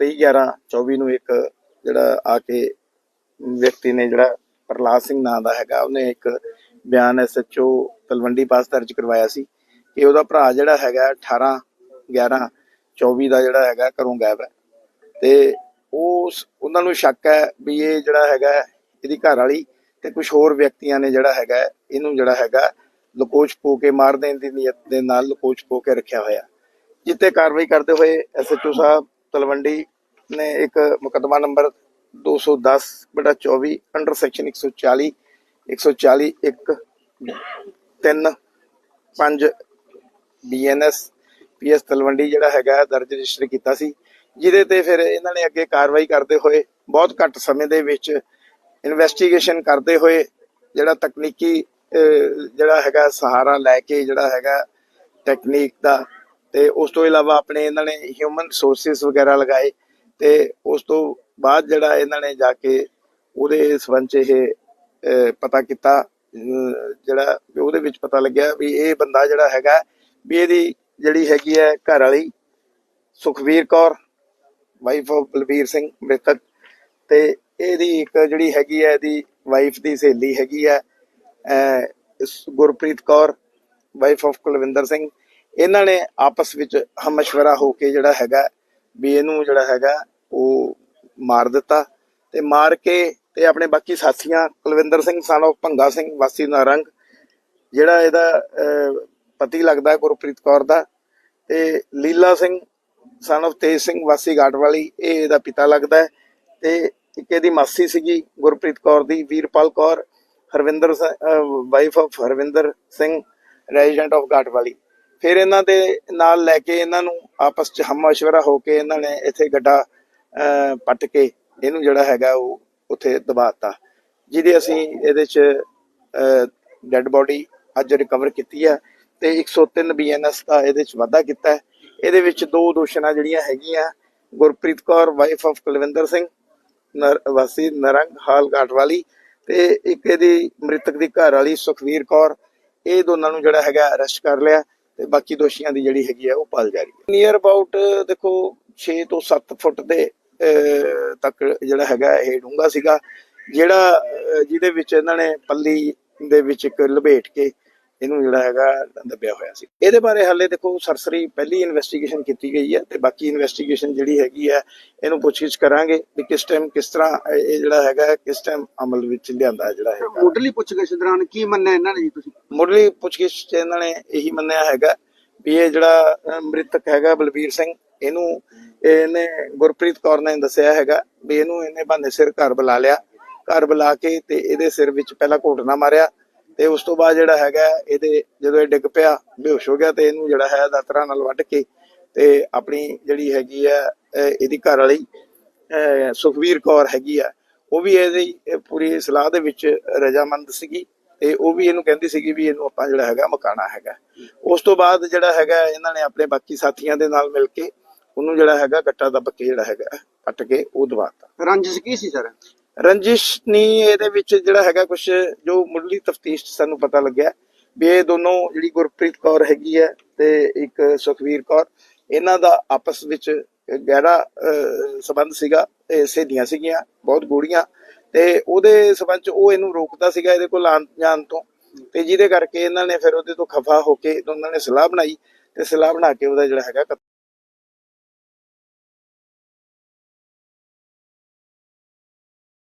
23/11/24 ਨੂੰ ਇੱਕ ਜਿਹੜਾ ਆ ਕੇ ਵਿਅਕਤੀ ਨੇ ਜਿਹੜਾ ਪ੍ਰਲਾਦ ਸਿੰਘ ਨਾਂ ਦਾ ਹੈਗਾ, ਉਹਨੇ ਇੱਕ ਬਿਆਨ ਐਸਐਚਓ ਤਲਵੰਡੀ ਪਾਸ ਦਰਜ ਕਰਵਾਇਆ ਸੀ ਕਿ ਉਹਦਾ ਭਰਾ ਜਿਹੜਾ ਹੈਗਾ 18 11 24 ਦਾ ਜਿਹੜਾ ਹੈਗਾ ਘਰੋਂ ਗਾਇਬ ਹੈ। ਤੇ ਉਸ, ਉਹਨਾਂ ਨੂੰ ਸ਼ੱਕ ਹੈ ਵੀ ਇਹ ਜਿਹੜਾ ਹੈਗਾ ਇਹਦੀ ਘਰ ਵਾਲੀ ਤੇ ਕੁਝ ਹੋਰ ਵਿਅਕਤੀਆਂ ਨੇ ਜਿਹੜਾ ਹੈਗਾ ਇਹਨੂੰ ਜਿਹੜਾ ਹੈਗਾ ਲਕੋਚ ਪੋ ਕੇ ਮਾਰ ਦੇਣ ਦੀ ਨੀਅਤ ਦੇ ਨਾਲ ਲਕੋਚ ਪੋ ਕੇ ਰੱਖਿਆ ਹੋਇਆ। ਜਿੱਤੇ ਕਾਰਵਾਈ ਕਰਦੇ ਹੋਏ ਐਸਐਚਓ ਸਾਹਿਬ ਤਲਵੰਡੀ ਨੇ ਇੱਕ ਮੁਕੱਦਮਾ ਨੰਬਰ 210 ਬਟਾ 24 under section 140 140 1 3 5 BNS PS Talwandi ਜਿਹੜਾ ਹੈਗਾ ਦਰਜ ਰਜਿਸਟਰ ਕੀਤਾ ਸੀ ਜਿਹਦੇ ਤੇ ਫਿਰ ਇਹਨਾਂ ਨੇ ਅੱਗੇ ਕਾਰਵਾਈ ਕਰਦੇ ਹੋਏ ਬਹੁਤ ਘੱਟ ਸਮੇਂ ਦੇ ਵਿੱਚ ਇਨਵੈਸਟੀਗੇਸ਼ਨ ਕਰਦੇ ਹੋਏ ਜਿਹੜਾ ਤਕਨੀਕੀ ਅਹ, ਜਿਹੜਾ ਹੈਗਾ ਸਹਾਰਾ ਲੈ ਕੇ ਜਿਹੜਾ ਹੈਗਾ ਟੈਕਨੀਕ ਦਾ ਤੇ ਉਸ ਤੋਂ ਇਲਾਵਾ ਆਪਣੇ ਇਹਨਾਂ ਨੇ ਹਿਊਮਨ ਰਿਸੋਰਸਸ ਵਗੈਰਾ ਲਗਾਏ ਤੇ ਉਸ ਤੋਂ ਬਾਅਦ ਜਿਹੜਾ ਇਹਨਾਂ ਨੇ ਜਾ ਕੇ ਉਹਦੇ ਸੰਬੰਧ 'ਚ ਇਹ ਪਤਾ ਕੀਤਾ ਜਿਹੜਾ ਉਹਦੇ ਵਿੱਚ ਪਤਾ ਲੱਗਿਆ ਵੀ ਇਹ ਬੰਦਾ ਜਿਹੜਾ ਹੈਗਾ ਵੀ ਇਹਦੀ ਜਿਹੜੀ ਹੈਗੀ ਹੈ ਘਰ ਵਾਲੀ ਸੁਖਵੀਰ ਕੌਰ ਵਾਈਫ ਆਫ ਬਲਬੀਰ ਸਿੰਘ ਮ੍ਰਿਤਕ ਤੇ ਇਹਦੀ ਇੱਕ ਜਿਹੜੀ ਹੈਗੀ ਹੈ ਇਹਦੀ ਵਾਈਫ ਦੀ ਸਹੇਲੀ ਹੈਗੀ ਹੈ ਗੁਰਪ੍ਰੀਤ ਕੌਰ ਵਾਈਫ ਆਫ ਕੁਲਵਿੰਦਰ ਸਿੰਘ ਇਹਨਾਂ ਨੇ ਆਪਸ ਵਿੱਚ ਹਮਸ਼ਵਰਾ ਹੋ ਕੇ ਜਿਹੜਾ ਹੈਗਾ, ਵੀ ਇਹਨੂੰ ਜਿਹੜਾ ਹੈਗਾ, ਉਹ ਮਾਰ ਦਿੱਤਾ ਤੇ ਮਾਰ ਕੇ ਤੇ ਆਪਣੇ ਬਾਕੀ ਸਾਥੀਆਂ, ਕੁਲਵਿੰਦਰ ਸਿੰਘ son of ਭੰਗਾ ਸਿੰਘ, ਵਾਸੀ ਨਾਰੰਗ, ਜਿਹੜਾ ਇਹਦਾ ਪਤੀ ਲੱਗਦਾ ਗੁਰਪ੍ਰੀਤ ਕੌਰ ਦਾ ਤੇ ਲੀਲਾ ਸਿੰਘ son of ਤੇਜ ਸਿੰਘ, ਵਾਸੀ ਘਾਟਵਾਲੀ, ਇਹ ਇਹਦਾ ਪਿਤਾ ਲੱਗਦਾ ਹੈ ਤੇ ਇੱਕ ਇਹਦੀ ਮਾਸੀ ਸੀਗੀ ਗੁਰਪ੍ਰੀਤ ਕੌਰ ਦੀ, Veerpal Kaur, Harwinder wife of Harwinder Singh resident of Gatwali ਫਿਰ ਇਹਨਾਂ ਦੇ ਨਾਲ ਲੈ ਕੇ ਇਹਨਾਂ ਨੂੰ ਆਪਸ ਚ ਹਮਸ਼ਵਰਾ ਹੋ ਕੇ ਇਹਨਾਂ ਨੇ ਇੱਥੇ ਗੱਡਾ ਪੱਟ ਕੇ ਇਹਨੂੰ ਜਿਹੜਾ ਹੈਗਾ ਉਹ ਉੱਥੇ ਦਬਾਤਾ, ਜਿਹਦੇ ਅਸੀਂ ਇਹਦੇ ਚ ਡੈੱਡ ਬੋਡੀ ਅੱਜ ਰਿਕਵਰ ਕੀਤੀ ਹੈ ਤੇ 103 ਬੀਐਨਐਸ ਦਾ ਇਹਦੇ ਚ ਵਾਧਾ ਕੀਤਾ ਹੈ। ਇਹਦੇ ਵਿੱਚ ਦੋ ਦੋਸ਼ਣਾ ਜਿਹੜੀਆਂ ਹੈਗੀਆਂ, ਗੁਰਪ੍ਰੀਤ ਕੌਰ ਵਾਈਫ ਆਫ ਕੁਲਵਿੰਦਰ ਸਿੰਘ, ਨਰ, ਵਾਸੀ ਨਰੰਗ ਹਾਲ ਘਾਟਵਾਲੀ ਤੇ ਇੱਕ ਇਹਦੀ ਮ੍ਰਿਤਕ ਦੀ ਘਰ ਵਾਲੀ ਸੁਖਵੀਰ ਕੌਰ, ਇਹ ਦੋਨਾਂ ਨੂੰ ਜਿਹੜਾ ਹੈਗਾ ਅਰੈਸਟ ਕਰ ਲਿਆ। ਤੇ ਬਾਕੀ ਦੋਸ਼ੀਆਂ ਦੀ ਜਿਹੜੀ ਹੈਗੀ ਹੈ ਉਹ ਪਾਲ ਜਾ ਰਹੀ ਹੈ। ਨੀਅਰ ਅਬਾਊਟ ਦੇਖੋ 6 ਤੋਂ 7 ਫੁੱਟ ਦੇ ਅਹ, ਤੱਕ ਜਿਹੜਾ ਹੈਗਾ ਇਹ ਡੂੰਘਾ ਸੀਗਾ ਜਿਹੜਾ ਜਿਹਦੇ ਵਿੱਚ ਇਹਨਾਂ ਨੇ ਪੱਲੀ ਦੇ ਵਿੱਚ ਇੱਕ ਲਪੇਟ ਕੇ ਇਹਨੂੰ ਜਿਹੜਾ ਹੈਗਾ ਦੱਬਿਆ ਹੋਇਆ ਸੀ। ਇਹਦੇ ਬਾਰੇ ਹਾਲੇ ਦੇਖੋ ਸਰਸਰੀ ਪਹਿਲੀ ਇਨਵੈਸਟੀਗੇਸ਼ਨ ਕੀਤੀ ਗਈ ਹੈ ਤੇ ਬਾਕੀ ਇਨਵੈਸਟੀਗੇਸ਼ਨ ਜਿਹੜੀ ਹੈਗੀ ਹੈ ਇਹਨੂੰ ਪੁੱਛਗਿੱਛ ਕਰਾਂਗੇ ਵੀ ਕਿਸ ਟਾਈਮ ਕਿਸ ਤਰ੍ਹਾਂ ਇਹ ਜਿਹੜਾ ਹੈਗਾ ਕਿਸ ਟਾਈਮ ਅਮਲ ਵਿੱਚ ਲਿਆਂਦਾ ਜਿਹੜਾ ਹੈਗਾ। ਮੁੱਢਲੀ ਪੁੱਛਗਿੱਛ ਦੌਰਾਨ ਕੀ ਮੰਨਿਆ ਇਹਨਾਂ ਨੇ ਜੀ ਤੁਸੀਂ? ਮੁੱਢਲੀ ਪੁੱਛਗਿੱਛ 'ਚ ਇਹਨਾਂ ਨੇ ਇਹੀ ਮੰਨਿਆ ਹੈਗਾ ਵੀ ਇਹ ਜਿਹੜਾ ਮ੍ਰਿਤਕ ਹੈਗਾ ਬਲਬੀਰ ਸਿੰਘ ਇਹਨੂੰ ਇਹਨੇ ਗੁਰਪ੍ਰੀਤ ਕੌਰ ਨੇ ਦੱਸਿਆ ਹੈਗਾ ਵੀ ਇਹਨੂੰ ਇਹਨੇ ਬਹਾਨੇ ਸਿਰ ਘਰ ਬੁਲਾ ਲਿਆ। ਘਰ ਬੁਲਾ ਕੇ ਤੇ ਇਹਦੇ ਸਿਰ ਵਿੱਚ ਪਹਿਲਾਂ ਘੋਟਣਾ ਮਾਰਿਆ। ਤੇ ਉਸ ਤੋਂ ਬਾਅਦ ਜਿਹੜਾ ਹੈਗਾ, ਇਹਦੇ ਜਦੋਂ ਇਹ ਡਿੱਗ ਪਿਆ, ਬੇਹੋਸ਼ ਹੋ ਗਿਆ ਤੇ ਇਹਨੂੰ ਜਿਹੜਾ ਹੈ ਦਾਤਰਾ ਨਾਲ ਵੱਢ ਕੇ ਤੇ ਆਪਣੀ ਜਿਹੜੀ ਹੈਗੀ ਹੈ ਇਹਦੀ ਘਰ ਵਾਲੀ ਸੁਖਵੀਰ ਕੌਰ ਹੈਗੀ ਆ, ਉਹ ਵੀ ਇਹਦੀ ਪੂਰੀ ਸਲਾਹ ਦੇ ਵਿੱਚ ਰਜਾਮੰਦ ਸੀਗੀ ਤੇ ਉਹ ਵੀ ਇਹਨੂੰ ਕਹਿੰਦੀ ਸੀਗੀ ਵੀ ਇਹਨੂੰ ਆਪਾਂ ਜਿਹੜਾ ਹੈਗਾ ਮਕਾਣਾ ਹੈਗਾ। ਉਸ ਤੋਂ ਬਾਅਦ ਜਿਹੜਾ ਹੈਗਾ, ਇਹਨਾਂ ਨੇ ਆਪਣੇ ਬਾਕੀ ਸਾਥੀਆਂ ਦੇ ਨਾਲ ਮਿਲ ਕੇ ਉਹਨੂੰ ਜਿਹੜਾ ਹੈਗਾ ਗੱਟਾ ਦੱਬ ਕੇ ਜਿਹੜਾ ਹੈਗਾ ਪੱਟ ਕੇ ਉਹ ਦਵਾਤਾ ਰੰਜਿਸ਼ ਕੀ ਸੀ ਸਰ? ਰੰਜਿਸ਼ ਨਹੀਂ ਇਹਦੇ ਵਿੱਚ ਜਿਹੜਾ ਹੈਗਾ ਕੁਝ ਜੋ ਮੁੱਢਲੀ ਤਫਤੀਸ਼ ਸਾਨੂੰ ਪਤਾ ਲੱਗਿਆ। ਵੀ ਇਹ ਦੋਨੋਂ ਜਿਹੜੀ ਗੁਰਪ੍ਰੀਤ ਕੌਰ ਹੈਗੀ ਹੈ ਤੇ ਇੱਕ ਸੁਖਵੀਰ ਕੌਰ ਇਹਨਾਂ ਦਾ ਆਪਸ ਵਿੱਚ ਗਹਿਰਾ ਅਹ, ਸੰਬੰਧ ਸੀਗਾ ਤੇ ਸਹੇਲੀਆਂ ਸੀਗੀਆਂ ਬਹੁਤ ਗੂੜੀਆਂ। ਤੇ ਉਹਦੇ ਸੰਬੰਧ ਚ ਉਹ ਇਹਨੂੰ ਰੋਕਦਾ ਸੀਗਾ ਇਹਦੇ ਕੋਲ ਆਉਣ ਜਾਣ ਤੋਂ। ਤੇ ਜਿਹਦੇ ਕਰਕੇ ਇਹਨਾਂ ਨੇ ਫਿਰ ਉਹਦੇ ਤੋਂ ਖਫਾ ਹੋ ਕੇ ਦੋਨਾਂ ਨੇ ਸਲਾਹ ਬਣਾਈ ਤੇ ਸਲਾਹ ਬਣਾ ਕੇ ਉਹਦਾ ਜਿਹੜਾ ਹੈਗਾ